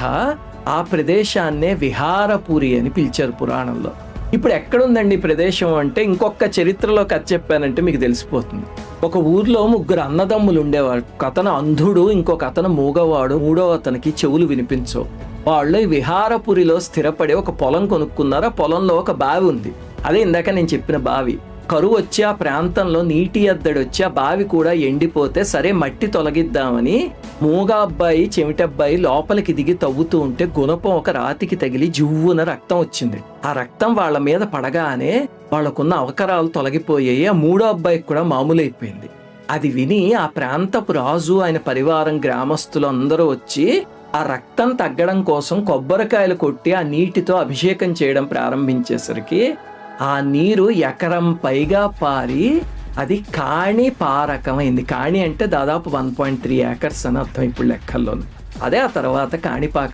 తర్వాత ఆ ప్రదేశాన్నే విహారపురి అని పిలిచారు పురాణంలో. ఇప్పుడు ఎక్కడుందండి ఈ ప్రదేశం అంటే ఇంకొక చరిత్రలో కథ చెప్పానంటే మీకు తెలిసిపోతుంది. ఒక ఊర్లో ముగ్గురు అన్నదమ్ములు ఉండేవారు ఒక అతను అంధుడు ఇంకొక అతను మూగవాడు మూడో అతనికి చెవులు వినిపించవు. వాళ్ళు ఈ విహారపురిలో స్థిరపడి ఒక పొలం కొనుక్కున్నారు. ఆ పొలంలో ఒక బావి ఉంది. అదే ఇందాక నేను చెప్పిన బావి. కరువు వచ్చి ఆ ప్రాంతంలో నీటి ఎద్దడి వచ్చి ఆ బావి కూడా ఎండిపోతే సరే మట్టి తొలగిద్దామని మూగ అబ్బాయి చెమిటబ్బాయి లోపలికి దిగి తవ్వుతూ ఉంటే గుణపం ఒక రాతికి తగిలి జువ్వున రక్తం వచ్చింది. ఆ రక్తం వాళ్ళ మీద పడగానే వాళ్ళకున్న అవకరాలు తొలగిపోయాయి. ఆ మూడో అబ్బాయికి కూడా మామూలైపోయింది. అది విని ఆ ప్రాంతపు రాజు ఆయన పరివారం గ్రామస్తులు అందరూ వచ్చి ఆ రక్తం తగ్గడం కోసం కొబ్బరికాయలు కొట్టి ఆ నీటితో అభిషేకం చేయడం ప్రారంభించేసరికి ఆ నీరు ఎకరం పైగా పారి అది కాణి పారకమైంది. కాణి అంటే దాదాపు వన్ పాయింట్ త్రీ ఏకర్స్ అని అర్థం ఇప్పుడు లెక్కల్లో అదే ఆ తర్వాత కాణిపాక